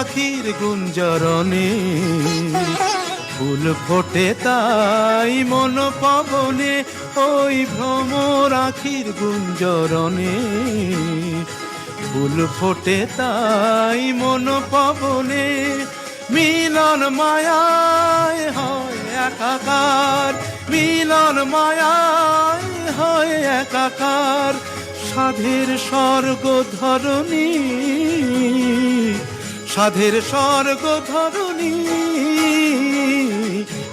আখির গুঞ্জরণে। ফুল ফোটে তাই মন পবনে ওই ভ্রমর আখির গুঞ্জরণে। ফুল ফোটে তাই মন পবনে মিলন মায়ায় হয় একাকার। মিলন মায়ায় হয় একাকার, সাধের স্বর্গ ধরণী। সাধের স্বর্গ ধরণী,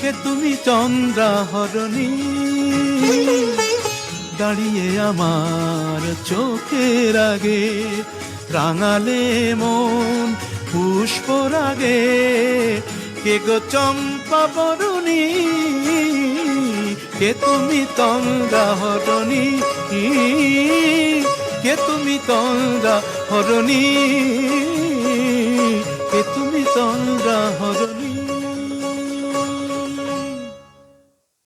কে তুমি চন্দ্রা হরণী দাঁড়িয়ে আমার চোখের আগে, রাঙালে মন পুষ্প রাগে কে গো চম্পা বরণী কে তুমি তন্দ্রা হরণী কে তুমি তন্দ্রা হরণী